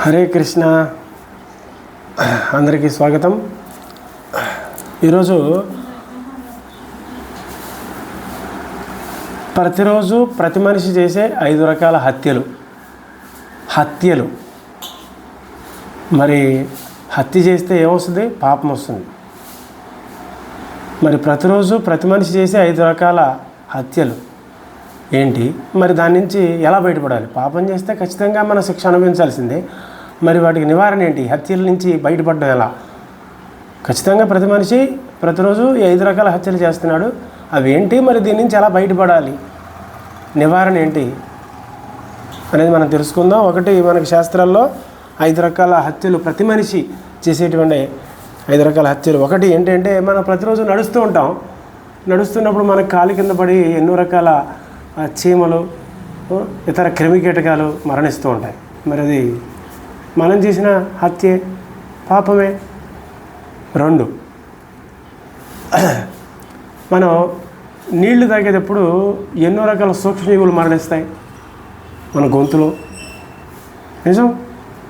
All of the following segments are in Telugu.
హరే కృష్ణ. అందరికీ స్వాగతం. ఈరోజు ప్రతిరోజు ప్రతి మనిషి చేసే ఐదు రకాల హత్యలు. హత్యలు. మరి హత్య చేస్తే ఏమొస్తుంది? పాపం వస్తుంది. మరి ప్రతిరోజు ప్రతి మనిషి చేసే ఐదు రకాల హత్యలు ఏంటి? మరి దాని నుంచి ఎలా బయటపడాలి? పాపం చేస్తే ఖచ్చితంగా మన శిక్ష అనుభవించాల్సిందే. మరి వాటికి నివారణ ఏంటి? హత్యల నుంచి బయటపడడం ఎలా? ఖచ్చితంగా ప్రతి మనిషి ప్రతిరోజు ఐదు రకాల హత్యలు చేస్తున్నాడు. అవి ఏంటి మరి దీని నుంచి ఎలా బయటపడాలి? నివారణ ఏంటి? అనేది మనం తెలుసుకుందాం. ఒకటి మనకి శాస్త్రాల్లో ఐదు రకాల హత్యలు ప్రతి మనిషి చేసేటువంటి ఐదు రకాల హత్యలు. ఒకటి ఏంటంటే మనం ప్రతిరోజు నడుస్తూ ఉంటాం. నడుస్తున్నప్పుడు మనకు కాలు కింద పడి ఎన్నో రకాల చీమలు ఇతర క్రిమికీటకాలు మరణిస్తూ ఉంటాయి. మరి అది మనం చేసిన హత్యే పాపమే. రెండు. మనం నీళ్ళు తాగేటప్పుడు ఎన్నో రకాల సూక్ష్మజీవులు మరణిస్తాయి మన గొంతులో. నిజం?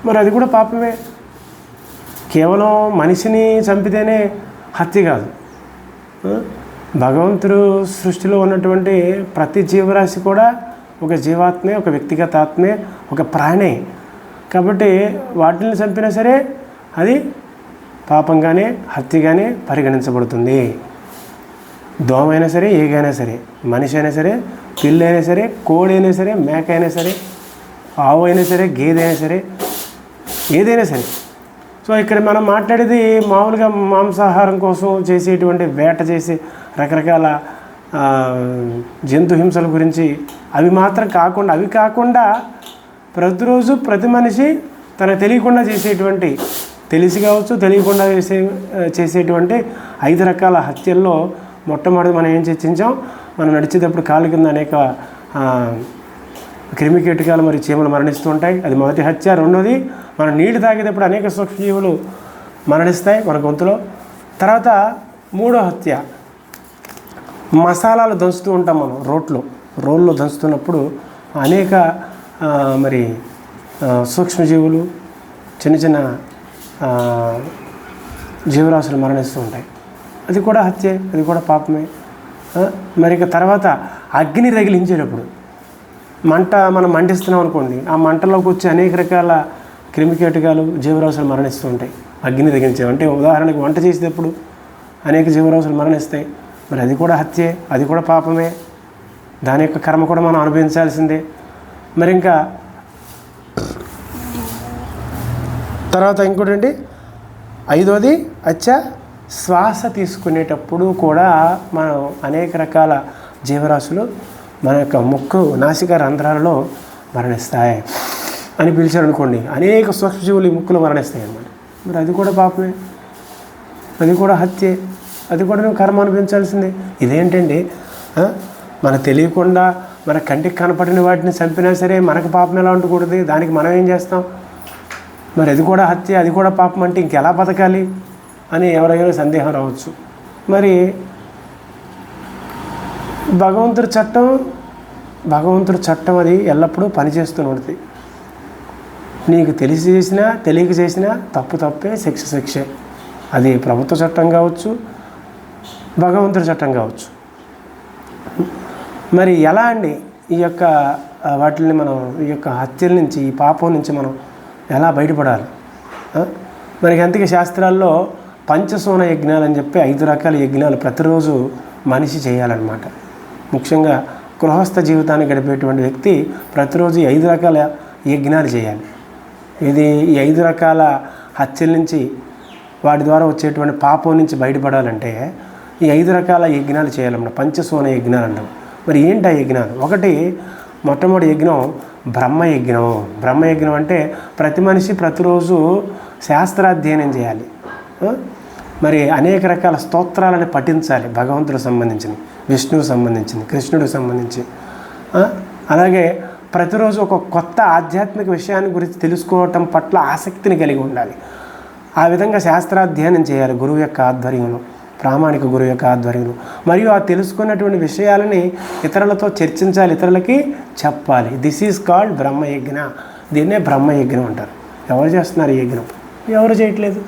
మరి అది కూడా పాపమే. కేవలం మనిషిని చంపితేనే హత్య కాదు. భగవంతుడు సృష్టిలో ఉన్నటువంటి ప్రతి జీవరాశి కూడా ఒక జీవాత్మే ఒక వ్యక్తిగత ఆత్మే ఒక ప్రాణే. కాబట్టి వాటిని చంపినా సరే అది పాపంగానే హత్యగానే పరిగణించబడుతుంది. దోమ అయినా సరే ఏగైనా సరే మనిషి అయినా సరే పిల్లైనా సరే కోడి అయినా సరే మేక అయినా సరే ఆవు అయినా సరే గేదె అయినా సరే ఏదైనా సరే. సో ఇక్కడ మనం మాట్లాడేది మామూలుగా మాంసాహారం కోసం చేసేటువంటి వేట చేసే రకరకాల జంతు హింసల గురించి అవి మాత్రం కాకుండా అవి కాకుండా ప్రతిరోజు ప్రతి మనిషి తన తెలియకుండా చేసేటువంటి తెలిసి కావచ్చు తెలియకుండా చేసే చేసేటువంటి ఐదు రకాల హత్యల్లో మొట్టమొదటి మనం ఏం చర్చించాం? మనం నడిచేటప్పుడు కాలు కింద అనేక క్రిమికీటకాలు మరియు చీమలు మరణిస్తూ ఉంటాయి. అది మొదటి హత్య. రెండోది మనం నీళ్ళు తాగేటప్పుడు అనేక సూక్ష్మజీవులు మరణిస్తాయి మన గొంతులో. తర్వాత మూడో హత్య. మసాలాలు దంచుతూ ఉంటాం మనం రోట్లో. రోల్లో దంచుతున్నప్పుడు అనేక మరి సూక్ష్మజీవులు చిన్న చిన్న జీవరాశులు మరణిస్తూ ఉంటాయి. అది కూడా హత్యే అది కూడా పాపమే. మరి ఇక తర్వాత అగ్ని రగిలించేటప్పుడు మంట మనం మంటిస్తున్నాం అనుకోండి ఆ మంటలోకి వచ్చే అనేక రకాల క్రిమికీటకాలు జీవరాశులు మరణిస్తూ ఉంటాయి. అగ్ని తగ్గించే అంటే ఉదాహరణకు వంట చేసేటప్పుడు అనేక జీవరాశులు మరణిస్తాయి. మరి అది కూడా హత్యే అది కూడా పాపమే. దాని యొక్క కర్మ కూడా మనం అనుభవించాల్సిందే. మరి ఇంకా తర్వాత ఇంకోటండి. ఐదోది అచ్చ శ్వాస తీసుకునేటప్పుడు కూడా మనం అనేక రకాల జీవరాశులు మన యొక్క ముక్కు నాసిక రంధ్రాలలో మరణిస్తాయి అని పిలిచారు అనుకోండి అనేక సూక్ష్మజీవులు ఈ ముక్కులు మరణిస్తాయి అన్నమాట మరి అది కూడా పాపమే. అది కూడా హత్యే. అది కూడా నువ్వు కర్మ అనిపించాల్సిందే ఇదేంటండి? మన మనకు తెలియకుండా మన కంటికి కనపడిన వాటిని చంపినా సరే మనకు పాపం ఎలా ఉండకూడదు? దానికి మనం ఏం చేస్తాం? మరి అది కూడా హత్య అది కూడా పాపం అంటే ఇంకెలా బతకాలి అని ఎవరైనా సందేహం రావచ్చు. మరి భగవంతుడి చట్టం భగవంతుడి చట్టం అది ఎల్లప్పుడూ పనిచేస్తూ ఉంటుంది నీకు తెలిసి చేసినా తెలియక చేసినా తప్పు తప్పే శిక్ష శిక్షే. అది ప్రభుత్వ చట్టం కావచ్చు భగవంతుడి చట్టం కావచ్చు. మరి ఎలా అండి ఈ యొక్క వాటిని మనం ఈ యొక్క హత్యల నుంచి ఈ పాపం నుంచి మనం ఎలా బయటపడాలి? మనకి అంతకి శాస్త్రాల్లో పంచసోన యజ్ఞాలు అని చెప్పి ఐదు రకాల యజ్ఞాలు ప్రతిరోజు మనిషి చేయాలన్నమాట. ముఖ్యంగా గృహస్థ జీవితాన్ని గడిపేటువంటి వ్యక్తి ప్రతిరోజు ఐదు రకాల యజ్ఞాలు చేయాలి. ఇది ఈ ఐదు రకాల హత్యల నుంచి వాటి ద్వారా వచ్చేటువంటి పాపం నుంచి బయటపడాలంటే ఈ ఐదు రకాల యజ్ఞాలు చేయాలన్నమాట. పంచసోన యజ్ఞాలు అంటాం. మరి ఏంటి ఆ యజ్ఞాలు? ఒకటి మొట్టమొదటి యజ్ఞం బ్రహ్మయజ్ఞం బ్రహ్మయజ్ఞం అంటే ప్రతి మనిషి ప్రతిరోజు శాస్త్రాధ్యయనం చేయాలి. మరి అనేక రకాల స్తోత్రాలను పఠించాలి భగవంతుడికి సంబంధించిన విష్ణువుకు సంబంధించింది కృష్ణుడికి సంబంధించి. అలాగే ప్రతిరోజు ఒక కొత్త ఆధ్యాత్మిక విషయాన్ని గురించి తెలుసుకోవటం పట్ల ఆసక్తిని కలిగి ఉండాలి. ఆ విధంగా శాస్త్రాధ్యయనం చేయాలి గురువు యొక్క ఆధ్వర్యంలో. ప్రామాణిక గురు యొక్క ఆధ్వర్యంలో. మరియు ఆ తెలుసుకున్నటువంటి విషయాలని ఇతరులతో చర్చించాలి ఇతరులకి చెప్పాలి. This is called Brahmayajna. దీన్నే బ్రహ్మయజ్ఞం అంటారు. ఎవరు చేస్తున్నారు ఈ యజ్ఞం? ఎవరు చేయట్లేదు?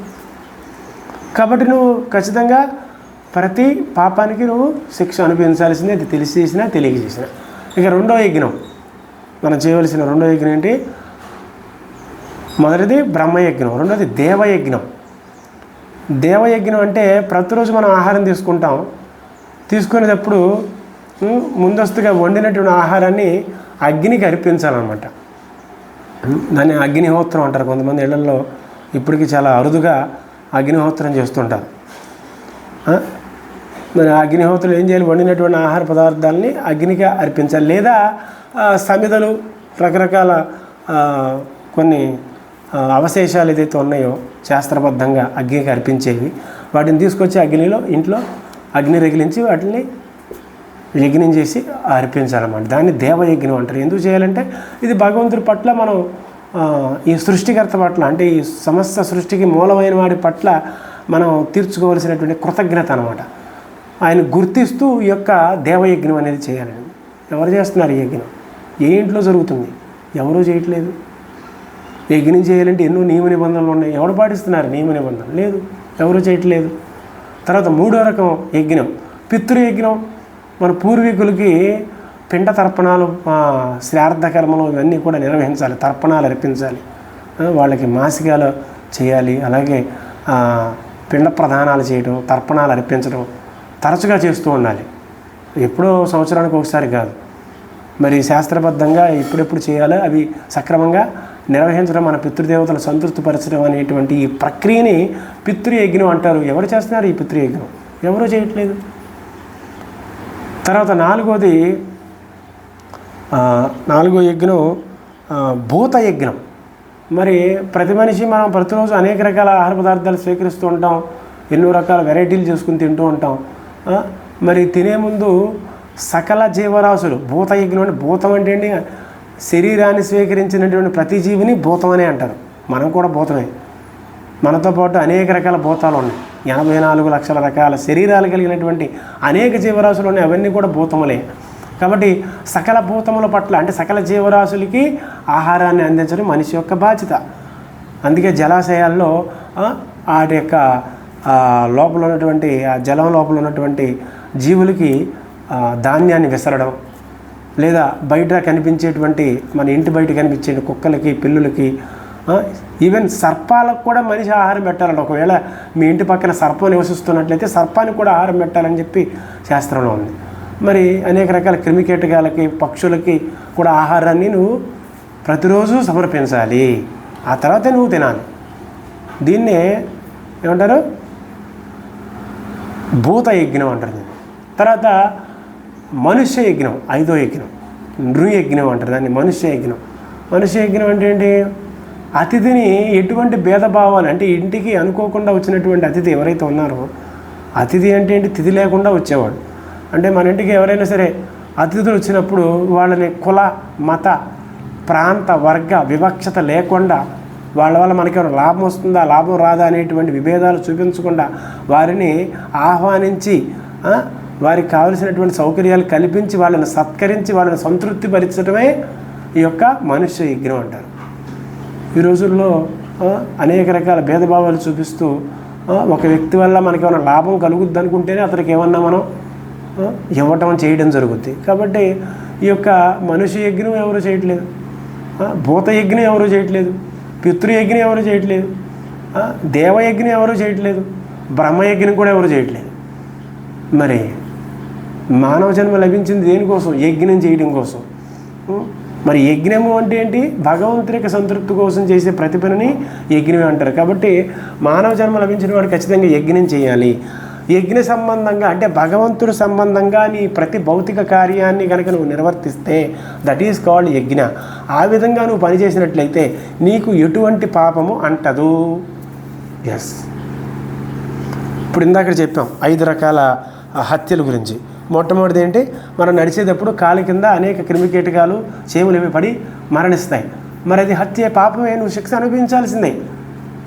కాబట్టి నువ్వు ఖచ్చితంగా ప్రతి పాపానికి నువ్వు శిక్ష అనుభవించాల్సిందే అది తెలిసి చేసినా తెలియజేసిన. ఇక రెండో యజ్ఞం. మనం చేయవలసిన రెండో యజ్ఞం ఏంటి? మొదటిది బ్రహ్మయజ్ఞం రెండోది దేవయజ్ఞం. దేవయజ్ఞం అంటే ప్రతిరోజు మనం ఆహారం తీసుకుంటాం. తీసుకునేటప్పుడు ముందస్తుగా వండినటువంటి ఆహారాన్ని అగ్నికి అర్పించాలన్నమాట దాన్ని అగ్నిహోత్రం అంటారు. కొంతమంది ఇళ్ళలో ఇప్పటికీ చాలా అరుదుగా అగ్నిహోత్రం చేస్తుంటారు. మరి అగ్నిహోత్రులు ఏం చేయాలి? వండినటువంటి ఆహార పదార్థాలని అగ్నికి అర్పించాలి. లేదా ఆ, సమిదలు రకరకాల కొన్ని అవశేషాలు ఏదైతే ఉన్నాయో శాస్త్రబద్ధంగా అగ్నికి అర్పించేవి వాటిని తీసుకొచ్చి అగ్నిలో ఇంట్లో అగ్ని రగిలించి వాటిని యజ్ఞం చేసి అర్పించాలన్నమాట. దాన్ని దేవయజ్ఞం అంటారు. ఎందుకు చేయాలంటే ఇది భగవంతుడి పట్ల మనం ఈ సృష్టికర్త పట్ల అంటే ఈ సమస్త సృష్టికి మూలమైన వాడి పట్ల మనం తీర్చుకోవలసినటువంటి కృతజ్ఞత అనమాట ఆయన గుర్తిస్తూ ఈ యొక్క దేవయజ్ఞం అనేది చేయాలండి ఎవరు చేస్తున్నారు ఈ యజ్ఞం? ఏ ఇంట్లో జరుగుతుంది? ఎవరూ చేయట్లేదు? యజ్ఞం చేయాలంటే ఎన్నో నియమ నిబంధనలు ఉన్నాయి. ఎవరు పాటిస్తున్నారు నియమ నిబంధనలు? లేదు. ఎవరు చేయట్లేదు? తర్వాత మూడో రకం యజ్ఞం. పితృయజ్ఞం. మన పూర్వీకులకి పిండ తర్పణాలు శ్రార్థ కర్మలు ఇవన్నీ కూడా నిర్వహించాలి. తర్పణాలు అర్పించాలి. వాళ్ళకి మాసికాలు చేయాలి. అలాగే పిండ ప్రదానాలు చేయడం తర్పణాలు అర్పించడం తరచుగా చేస్తూ ఉండాలి. ఎప్పుడో సంవత్సరానికి ఒకసారి కాదు. మరి శాస్త్రబద్ధంగా ఎప్పుడెప్పుడు చేయాలో అవి సక్రమంగా నిర్వహించడం మన పితృదేవతలు సంతృప్తిపరచడం అనేటువంటి ఈ ప్రక్రియని పితృయజ్ఞం అంటారు. ఎవరు చేస్తున్నారు ఈ పితృయజ్ఞం? ఎవరు చేయట్లేదు? తర్వాత నాలుగోది నాలుగో యజ్ఞం భూత యజ్ఞం. మరి ప్రతి మనిషి మనం ప్రతిరోజు అనేక రకాల ఆహార పదార్థాలు స్వీకరిస్తూ ఉంటాం. ఎన్నో రకాల వెరైటీలు చేసుకుని తింటూ ఉంటాం. మరి తినే ముందు సకల జీవరాశులు భూత యజ్ఞం అంటే భూతం అంటే ఏంటి? శరీరాన్ని స్వీకరించినటువంటి ప్రతి జీవిని భూతం అనే అంటారు. మనం కూడా భూతమే. మనతో పాటు అనేక రకాల భూతాలు ఉన్నాయి. ఎనభై నాలుగు లక్షల రకాల శరీరాలు కలిగినటువంటి అనేక జీవరాశులు ఉన్నాయి. అవన్నీ కూడా భూతములే. కాబట్టి సకల భూతముల పట్ల అంటే సకల జీవరాశులకి ఆహారాన్ని అందించడం మనిషి యొక్క బాధ్యత. అందుకే జలాశయాల్లో వాటి యొక్క లోపల ఉన్నటువంటి ఆ జలం లోపల ఉన్నటువంటి జీవులకి ధాన్యాన్ని విసరడం లేదా బయట కనిపించేటువంటి మన ఇంటి బయట కనిపించే కుక్కలకి పిల్లులకి ఈవెన్ సర్పాలకు కూడా మనిషి ఆహారం పెట్టాలండి. ఒకవేళ మీ ఇంటి పక్కన సర్పం నివసిస్తున్నట్లయితే సర్పానికి కూడా ఆహారం పెట్టాలని చెప్పి శాస్త్రంలో ఉంది. మరి అనేక రకాల క్రిమికీటకాలకి పక్షులకి కూడా ఆహారాన్ని నువ్వు ప్రతిరోజు సమర్పించాలి. ఆ తర్వాత నువ్వు తినాలి. దీన్నే ఏమంటారు? భూత యజ్ఞం అంటారు తర్వాత మనుష్య యజ్ఞం ఐదో యజ్ఞం. నృయజ్ఞం అంటారు దాన్ని మనుష్య యజ్ఞం. మనుష్య యజ్ఞం అంటే ఏంటి? అతిథిని ఎటువంటి భేదభావాలు అంటే ఇంటికి అనుకోకుండా వచ్చినటువంటి అతిథి ఎవరైతే ఉన్నారో అతిథి అంటే ఏంటి? తిథి లేకుండా వచ్చేవాడు. అంటే మన ఇంటికి ఎవరైనా సరే అతిథులు వచ్చినప్పుడు వాళ్ళని కుల మత ప్రాంత వర్గ వివక్షత లేకుండా వాళ్ళ వల్ల మనకి లాభం వస్తుందా లాభం రాదా అనేటువంటి విభేదాలు చూపించకుండా వారిని ఆహ్వానించి వారికి కావలసినటువంటి సౌకర్యాలు కల్పించి వాళ్ళని సత్కరించి వాళ్ళని సంతృప్తిపరచడమే ఈ యొక్క మనుష్య యజ్ఞం అంటారు. ఈ రోజుల్లో అనేక రకాల భేదభావాలు చూపిస్తూ ఒక వ్యక్తి వల్ల మనకి ఏమైనా లాభం కలుగుద్ది అనుకుంటేనే అతనికి ఏమన్నా మనం ఇవ్వటం చేయడం జరుగుద్ది. కాబట్టి ఈ యొక్క మనుష్య యజ్ఞం ఎవరు చేయట్లేదు? భూత యజ్ఞం ఎవరు చేయట్లేదు? పితృయజ్ఞం ఎవరు చేయట్లేదు? దేవయజ్ఞం ఎవరు చేయట్లేదు? బ్రహ్మయజ్ఞం కూడా ఎవరు చేయట్లేదు? మరి మానవ జన్మ లభించింది దేనికోసం? యజ్ఞం చేయడం కోసం. మరి యజ్ఞము అంటే ఏంటి? భగవంతుని యొక్క సంతృప్తి కోసం చేసే ప్రతిభని యజ్ఞమే అంటారు. కాబట్టి మానవ జన్మ లభించిన వాడు ఖచ్చితంగా యజ్ఞం చేయాలి. యజ్ఞ సంబంధంగా అంటే భగవంతుడు సంబంధంగా నీ ప్రతి భౌతిక కార్యాన్ని కనుక నువ్వు నిర్వర్తిస్తే దట్ ఈస్ కాల్డ్ యజ్ఞ. ఆ విధంగా నువ్వు పనిచేసినట్లయితే నీకు ఎటువంటి పాపము అంటదు. ఎస్ ఇప్పుడు ఇందాక చెప్పాం ఐదు రకాల హత్యల గురించి. మొట్టమొదటిది ఏంటి? మనం నడిచేటప్పుడు కాలి కింద అనేక క్రిమికీటకాలు చేములు ఇవి పడి మరణిస్తాయి. మరి అది హత్య పాపమే నువ్వు శిక్ష అనుభవించాల్సిందే.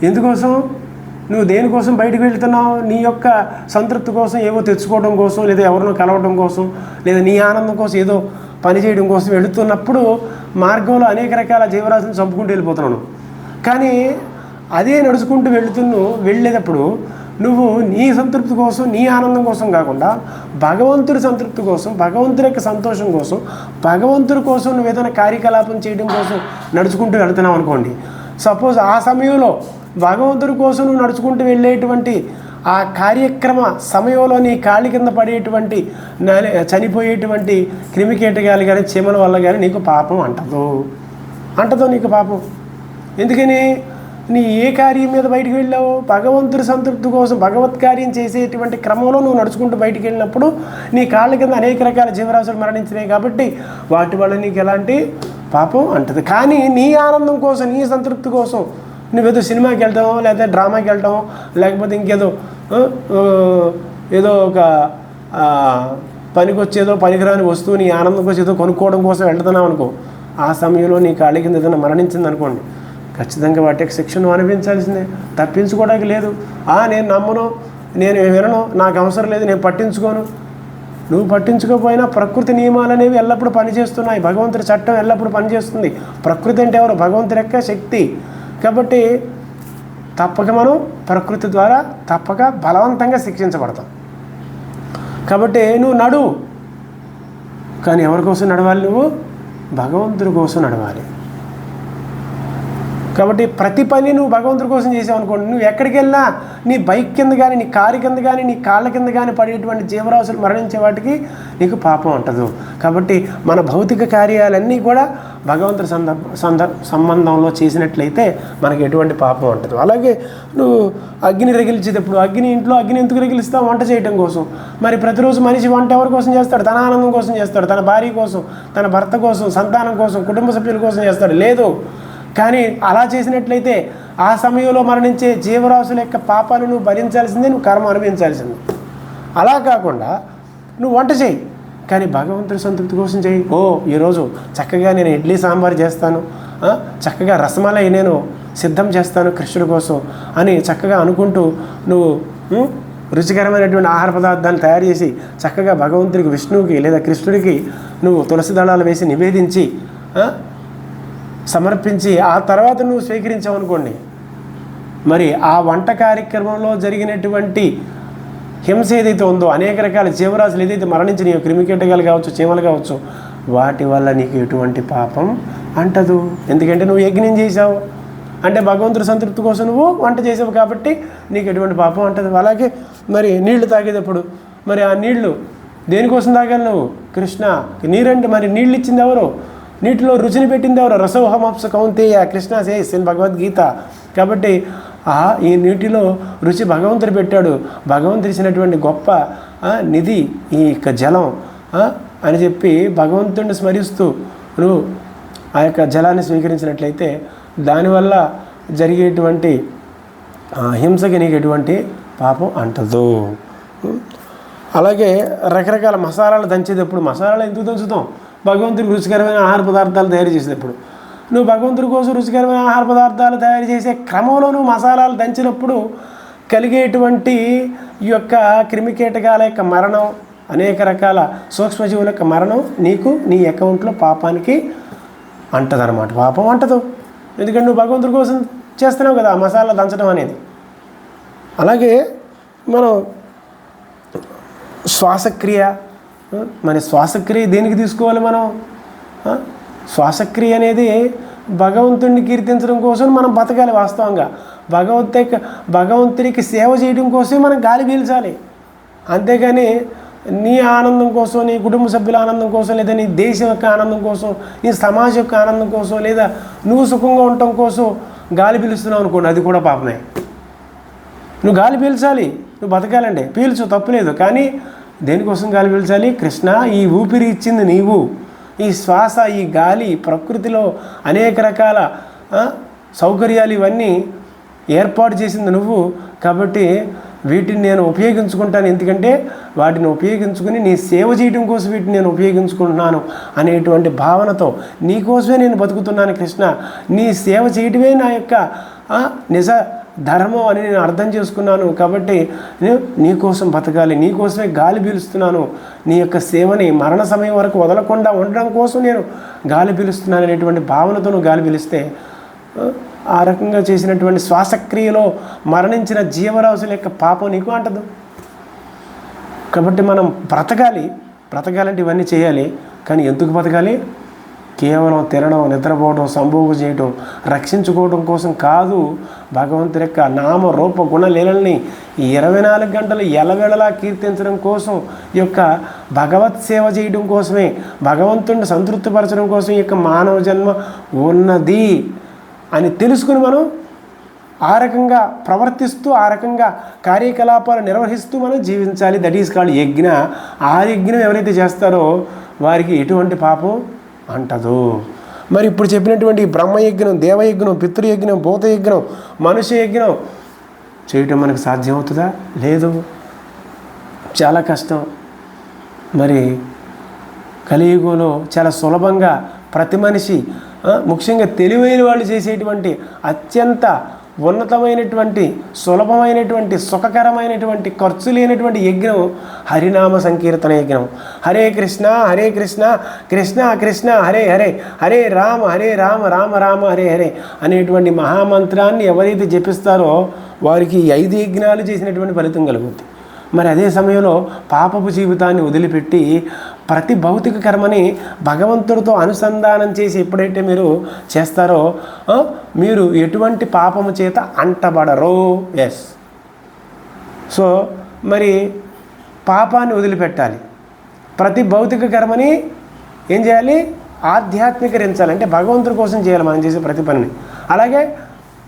ఎందుకోసం? నువ్వు దేనికోసం బయటకు వెళ్తున్నావు? నీ యొక్క సంతృప్తి కోసం ఏవో తెచ్చుకోవడం కోసం లేదా ఎవరినో కలవడం కోసం లేదా నీ ఆనందం కోసం ఏదో పని చేయడం కోసం వెళుతున్నప్పుడు మార్గంలో అనేక రకాల జీవరాశిని చంపుకుంటూ వెళ్ళిపోతున్నాను కానీ అదే నడుచుకుంటూ వెళుతున్ను వెళ్ళేటప్పుడు నువ్వు నీ సంతృప్తి కోసం నీ ఆనందం కోసం కాకుండా భగవంతుడి సంతృప్తి కోసం భగవంతుడి యొక్క సంతోషం కోసం భగవంతుడి కోసం నువ్వు ఏదైనా కార్యకలాపం చేయడం కోసం నడుచుకుంటూ వెళ్తున్నావు అనుకోండి. సపోజ్ ఆ సమయంలో భగవంతుడి కోసం నువ్వు నడుచుకుంటూ వెళ్ళేటువంటి ఆ కార్యక్రమ సమయంలో నీ కాళ్ళ కింద పడేటువంటి చనిపోయేటువంటి క్రిమికీటకాలు కానీ చీమల వల్ల కానీ నీకు పాపం అంటదు. అంటదో నీకు పాపం. ఎందుకని? నీ ఏ కార్యం మీద బయటికి వెళ్ళావు? భగవంతుడి సంతృప్తి కోసం భగవత్ కార్యం చేసేటువంటి క్రమంలో నువ్వు నడుచుకుంటూ బయటికి వెళ్ళినప్పుడు నీ కాళ్ళ కింద అనేక రకాల జీవరాశులు మరణించినాయి కాబట్టి వాటి వల్ల నీకు ఎలాంటి పాపం అంటది. కానీ నీ ఆనందం కోసం నీ సంతృప్తి కోసం నువ్వేదో సినిమాకి వెళ్తామో లేకపోతే డ్రామాకి వెళ్తామో లేకపోతే ఇంకేదో ఏదో ఒక పనికొచ్చేదో పనికిరాని వస్తువు నీ ఆనందం కోసం ఏదో కొనుక్కోవడం కోసం వెళ్తున్నావు అనుకో ఆ సమయంలో నీ కాళ్ళ కింద ఏదైనా మరణించింది అనుకోండి ఖచ్చితంగా వాటికి శిక్షను అనిపించాల్సిందే తప్పించుకోవడానికి లేదు. ఆ నేను నమ్మను నేను వినను నాకు అవసరం లేదు నేను పట్టించుకోను. నువ్వు పట్టించుకోకపోయినా ప్రకృతి నియమాలు అనేవి ఎల్లప్పుడూ పనిచేస్తున్నాయి. భగవంతుడి చట్టం ఎల్లప్పుడూ పనిచేస్తుంది. ప్రకృతి అంటే ఎవరు? భగవంతుడి యొక్క శక్తి. కాబట్టి తప్పక మనం ప్రకృతి ద్వారా తప్పక బలవంతంగా శిక్షించబడతాం. కాబట్టి నువ్వు నడువు కానీ ఎవరి కోసం నడవాలి నువ్వు? భగవంతుడి కోసం నడవాలి. కాబట్టి ప్రతి పని నువ్వు భగవంతుడి కోసం చేసావు అనుకోండి నువ్వు ఎక్కడికి వెళ్ళినా నీ బైక్ కింద కానీ నీ కారు కింద కానీ నీ కాళ్ళ కింద కానీ పడేటువంటి జీవరాశులు మరణించే వాటికి నీకు పాపం ఉంటదు కాబట్టి మన భౌతిక కార్యాలన్నీ కూడా భగవంతుడి సందర్భ సందర్ సంబంధంలో చేసినట్లయితే మనకి ఎటువంటి పాపం ఉంటుంది అలాగే నువ్వు అగ్ని రగిలిచేటప్పుడు అగ్ని ఇంట్లో అగ్ని ఎందుకు రగిలిస్తావు? వంట చేయడం కోసం. మరి ప్రతిరోజు మనిషి వంట ఎవరి కోసం చేస్తాడు? తన ఆనందం కోసం చేస్తాడు తన భార్య కోసం తన భర్త కోసం సంతానం కోసం కుటుంబ సభ్యుల కోసం చేస్తాడు? లేదు. కానీ అలా చేసినట్లయితే ఆ సమయంలో మరణించే జీవరాశుల యొక్క పాపాలను నువ్వు భరించాల్సిందే నువ్వు కర్మ అనుభవించాల్సింది. అలా కాకుండా నువ్వు వంట చేయి కానీ భగవంతుడి సంతృప్తి కోసం చేయి. ఓ ఈరోజు చక్కగా నేను ఇడ్లీ సాంబార్ చేస్తాను చక్కగా రసమలై నేను సిద్ధం చేస్తాను కృష్ణుడి కోసం అని చక్కగా అనుకుంటూ నువ్వు రుచికరమైనటువంటి ఆహార పదార్థాలు తయారు చేసి చక్కగా భగవంతుడికి విష్ణువుకి లేదా కృష్ణుడికి నువ్వు తులసి దళాలు వేసి నివేదించి సమర్పించి ఆ తర్వాత నువ్వు స్వీకరించావు అనుకోండి మరి ఆ వంట కార్యక్రమంలో జరిగినటువంటి హింస ఏదైతే ఉందో అనేక రకాల జీవరాశులు ఏదైతే మరణించినాయో క్రిమికీటకాలు కావచ్చు చీమలు కావచ్చు వాటి వల్ల నీకు ఎటువంటి పాపం అంటదు. ఎందుకంటే నువ్వు యజ్ఞం చేసావు అంటే భగవంతుడి సంతృప్తి కోసం నువ్వు వంట చేసావు కాబట్టి నీకు ఎటువంటి పాపం అంటదు. అలాగే మరి నీళ్ళు తాగేటప్పుడు మరి ఆ నీళ్ళు దేనికోసం తాగాలి నువ్వు? కృష్ణ నీరంటే మరి నీళ్ళు ఇచ్చింది ఎవరు? నీటిలో రుచిని పెట్టింది ఎవరు? రసోహమప్స కౌంతేయ కృష్ణ సేస్ ఇన్ భగవద్గీత. కాబట్టి ఆ ఈ నీటిలో రుచి భగవంతుడు పెట్టాడు. భగవంతుడు ఇచ్చినటువంటి గొప్ప నిధి ఈ యొక్క జలం అని చెప్పి భగవంతుడిని స్మరిస్తూ నువ్వు ఆ యొక్క జలాన్ని స్వీకరించినట్లయితే దానివల్ల జరిగేటువంటి హింసకి నీకు ఎటువంటి పాపం అంటదు. అలాగే రకరకాల మసాలాలు దంచేటప్పుడు మసాలాలు ఎందుకు దంచుతాం? భగవంతుడికి రుచికరమైన ఆహార పదార్థాలు తయారు చేసేటప్పుడు నువ్వు భగవంతుడి కోసం రుచికరమైన ఆహార పదార్థాలు తయారు చేసే క్రమంలో నువ్వు మసాలాలు దంచినప్పుడు కలిగేటువంటి ఈ యొక్క క్రిమికీటకాల యొక్క మరణం అనేక రకాల సూక్ష్మజీవుల యొక్క మరణం నీకు నీ అకౌంట్లో పాపానికి అంటదన్నమాట. పాపం అంటదు. ఎందుకంటే నువ్వు భగవంతుడి కోసం చేస్తున్నావు కదా మసాలా దంచడం అనేది. అలాగే మనం శ్వాసక్రియ మన శ్వాసక్రియ దేనికి తీసుకోవాలి మనం? శ్వాసక్రియ అనేది భగవంతుడిని కీర్తించడం కోసం మనం బతకాలి వాస్తవంగా. భగవంతు భగవంతుడికి సేవ చేయడం కోసమే మనం గాలి పీల్చాలి. అంతేగాని నీ ఆనందం కోసం నీ కుటుంబ సభ్యుల ఆనందం కోసం లేదా నీ దేశం యొక్క ఆనందం కోసం నీ సమాజం యొక్క ఆనందం కోసం లేదా నువ్వు సుఖంగా ఉండటం కోసం గాలి పీలుస్తున్నావు అనుకోండి అది కూడా పాపమే. నువ్వు గాలి పీల్చాలి. నువ్వు బతకాలండి. పీల్చు తప్పులేదు కానీ దేనికోసం గాలి పీల్చాలి? కృష్ణ ఈ ఊపిరి ఇచ్చింది నీవు. ఈ శ్వాస ఈ గాలి ప్రకృతిలో అనేక రకాల సౌకర్యాలు ఇవన్నీ ఏర్పాటు చేసింది నువ్వు. కాబట్టి వీటిని నేను ఉపయోగించుకుంటాను. ఎందుకంటే వాటిని ఉపయోగించుకుని నీ సేవ చేయడం కోసం వీటిని నేను ఉపయోగించుకుంటున్నాను అనేటువంటి భావనతో నీ కోసమే నేను బతుకుతున్నాను కృష్ణ. నీ సేవ చేయటమే నా యొక్క నిజ ధర్మం అని నేను అర్థం చేసుకున్నాను కాబట్టి నేను బతకాలి నీ కోసమే గాలి పీలుస్తున్నాను. నీ యొక్క సేవని మరణ సమయం వరకు వదలకుండా ఉండడం కోసం నేను గాలి పీలుస్తున్నాను అనేటువంటి భావనతో నువ్వు గాలి పీలిస్తే ఆ, ఆ రకంగా చేసినటువంటి శ్వాసక్రియలో మరణించిన జీవరాశుల యొక్క పాపం నీకు అంటదు. కాబట్టి మనం బ్రతకాలి బ్రతకాలంటే ఇవన్నీ చేయాలి కానీ ఎందుకు బతకాలి కేవలం తినడం నిద్రపోవడం సంభోగం చేయడం రక్షించుకోవడం కోసం కాదు. భగవంతుడి యొక్క నామ రూప గుణ లీలల్ని ఇరవై నాలుగు గంటలు ఎలవెళలా కీర్తించడం కోసం ఈ యొక్క భగవత్ సేవ చేయడం కోసమే భగవంతుడిని సంతృప్తిపరచడం కోసం ఈ యొక్క మానవ జన్మ ఉన్నది అని తెలుసుకుని మనం ఆ రకంగా ప్రవర్తిస్తూ ఆ రకంగా కార్యకలాపాలు నిర్వహిస్తూ మనం జీవించాలి. దట్ ఈస్ కాల్డ్ యజ్ఞ. ఆ యజ్ఞం ఎవరైతే చేస్తారో వారికి ఎటువంటి పాపం అంటదు. మరి ఇప్పుడు చెప్పినటువంటి బ్రహ్మయజ్ఞం దేవయజ్ఞం పితృయజ్ఞం భూతయజ్ఞం మనుష్య యజ్ఞం చేయటం మనకు సాధ్యమవుతుందా? లేదు. చాలా కష్టం. మరి కలియుగంలో చాలా సులభంగా ప్రతి మనిషి ముఖ్యంగా తెలివైన వాళ్ళు చేసేటువంటి అత్యంత ఉన్నతమైనటువంటి సులభమైనటువంటి సుఖకరమైనటువంటి ఖర్చు లేనటువంటి యజ్ఞం హరినామ సంకీర్తన యజ్ఞం హరే కృష్ణ హరే కృష్ణ కృష్ణ కృష్ణ హరే హరే హరే రామ హరే రామ రామ రామ హరే హరే అనేటువంటి మహామంత్రాన్ని ఎవరైతే జపిస్తారో వారికి ఐదు యజ్ఞాలు చేసినటువంటి ఫలితం కలుగుతుంది మరి అదే సమయంలో పాపపు జీవితాన్ని వదిలిపెట్టి ప్రతి భౌతిక కర్మని భగవంతుడితో అనుసంధానం చేసి ఎప్పుడైతే మీరు చేస్తారో మీరు ఎటువంటి పాపము చేత అంటబడరు. ఎస్ సో మరి పాపాన్ని వదిలిపెట్టాలి. ప్రతి భౌతిక కర్మని ఏం చేయాలి? ఆధ్యాత్మికరించాలి. అంటే భగవంతుడి కోసం చేయాలి మనం చేసే ప్రతి పనిని. అలాగే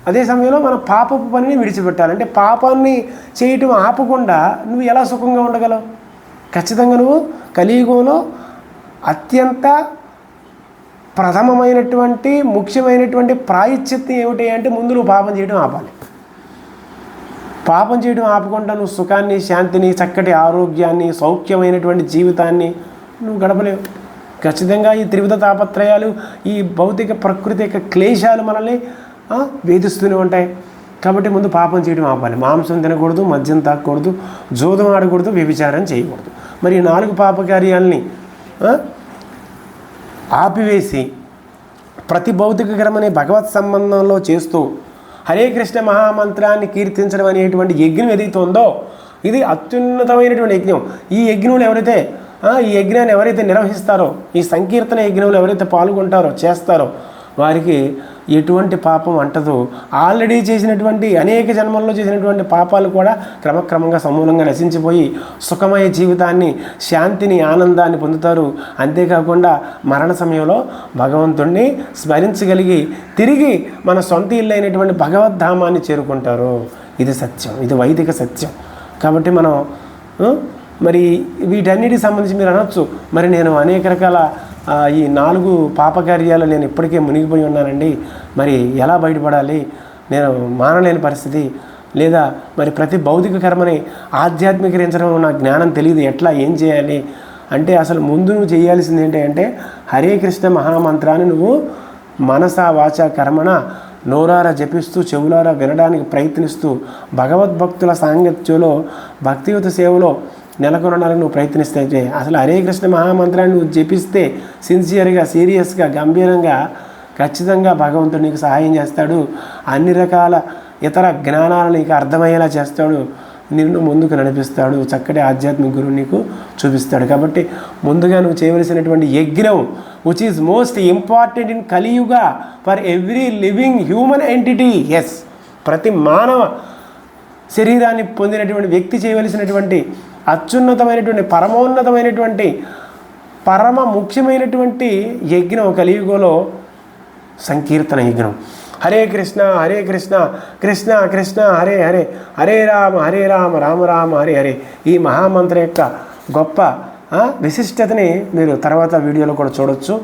అదే సమయంలో మన పాపపు పనిని విడిచిపెట్టాలి. అంటే పాపాన్ని చేయటం ఆపకుండా నువ్వు ఎలా సుఖంగా ఉండగలవు? ఖచ్చితంగా నువ్వు కలియుగంలో అత్యంత ప్రథమమైనటువంటి ముఖ్యమైనటువంటి ప్రాయశ్చిత్తం ఏమిటి అంటే ముందు నువ్వు పాపం చేయడం ఆపాలి. పాపం చేయడం ఆపకుండా నువ్వు సుఖాన్ని శాంతిని చక్కటి ఆరోగ్యాన్ని సౌఖ్యమైనటువంటి జీవితాన్ని నువ్వు గడపలేవు. ఖచ్చితంగా ఈ త్రివిధ తాపత్రయాలు ఈ భౌతిక ప్రకృతి యొక్క క్లేశాలు మనల్ని వేధిస్తూనే ఉంటాయి. కాబట్టి ముందు పాపం చేయడం ఆపాలి. మాంసం తినకూడదు మద్యం తాగకూడదు జోదం ఆడకూడదు వ్యభిచారం చేయకూడదు. మరి నాలుగు పాపకార్యాలని ఆపివేసి ప్రతి భౌతిక క్రమని భగవత్ సంబంధంలో చేస్తూ హరే కృష్ణ మహామంత్రాన్ని కీర్తించడం అనేటువంటి యజ్ఞం ఏదైతే ఉందో ఇది అత్యున్నతమైనటువంటి యజ్ఞం. ఈ యజ్ఞంలో ఎవరైతే ఈ యజ్ఞాన్ని ఎవరైతే నిర్వహిస్తారో ఈ సంకీర్తన యజ్ఞంలో ఎవరైతే పాల్గొంటారో చేస్తారో వారికి ఎటువంటి పాపం అంటదు. ఆల్రెడీ చేసినటువంటి అనేక జన్మల్లో చేసినటువంటి పాపాలు కూడా క్రమక్రమంగా సమూలంగా నశించిపోయి సుఖమయ జీవితాన్ని శాంతిని ఆనందాన్ని పొందుతారు. అంతేకాకుండా మరణ సమయంలో భగవంతుణ్ణి స్మరించగలిగి తిరిగి మన సొంత ఇల్లు అయినటువంటి భగవద్ధామాన్ని చేరుకుంటారు. ఇది సత్యం. ఇది వైదిక సత్యం. కాబట్టి మనం మరి వీటన్నిటికి సంబంధించి మీరు అనొచ్చు. మరి నేను అనేక రకాల ఈ నాలుగు పాపకార్యాలు నేను ఇప్పటికే మునిగిపోయి ఉన్నానండి. మరి ఎలా బయటపడాలి? నేను మానలేని పరిస్థితి. లేదా మరి ప్రతి భౌతిక కర్మని ఆధ్యాత్మికరించడం నా జ్ఞానం తెలియదు. ఎట్లా? ఏం చేయాలి? అంటే అసలు ముందు నువ్వు చేయాల్సింది ఏంటి అంటే హరే కృష్ణ మహామంత్రాన్ని నువ్వు మనస వాచ కర్మణ నోరారా జపిస్తూ చెవులారా వినడానికి ప్రయత్నిస్తూ భగవద్భక్తుల సాంగత్యంలో భక్తియుత సేవలో నెలకొనడానికి నువ్వు ప్రయత్నిస్తే అసలు హరే కృష్ణ మహామంత్రాన్ని నువ్వు జపిస్తే సిన్సియర్గా సీరియస్గా గంభీరంగా ఖచ్చితంగా భగవంతుడు నీకు సహాయం చేస్తాడు. అన్ని రకాల ఇతర జ్ఞానాలు నీకు అర్థమయ్యేలా చేస్తాడు. నిన్ను ముందుకు నడిపిస్తాడు. చక్కటి ఆధ్యాత్మిక గురువు నీకు చూపిస్తాడు. కాబట్టి ముందుగా నువ్వు చేయవలసినటువంటి యజ్ఞం which is most important in Kaliyuga for every living human entity yes ప్రతి మానవ శరీరాన్ని పొందినటువంటి వ్యక్తి చేయవలసినటువంటి అత్యున్నతమైనటువంటి పరమోన్నతమైనటువంటి పరమ ముఖ్యమైనటువంటి యజ్ఞం కలియుగలో సంకీర్తన యజ్ఞం. హరే కృష్ణ హరే కృష్ణ కృష్ణ కృష్ణ హరే హరే హరే రామ హరే రామ రామ రామ హరే హరే. ఈ మహామంత్రం యొక్క గొప్ప విశిష్టతని మీరు తర్వాత వీడియోలో కూడా చూడొచ్చు.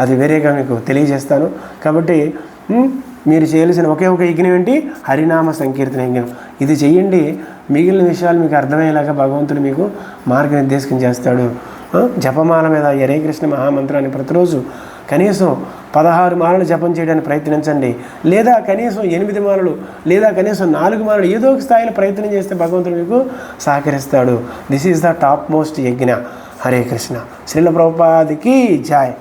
అది వేరేగా మీకు తెలియజేస్తాను. కాబట్టి మీరు చేయాల్సిన ఒకే ఒక యజ్ఞం ఏంటి? హరినామ సంకీర్తన యజ్ఞం. ఇది చేయండి. మిగిలిన విషయాలు మీకు అర్థమయ్యేలాగా భగవంతుడు మీకు మార్గనిర్దేశకం చేస్తాడు. జపమాల మీద హరే కృష్ణ మహామంత్రాన్ని ప్రతిరోజు కనీసం పదహారు మాలలు జపం చేయడానికి ప్రయత్నించండి. లేదా కనీసం ఎనిమిది మాలలు లేదా కనీసం నాలుగు మాలలు ఏదో ఒక స్థాయిలో ప్రయత్నం చేస్తే భగవంతుడు మీకు సహకరిస్తాడు. This is the top most yajna. Hare Krishna. Srila ప్రభుపాదికి Joy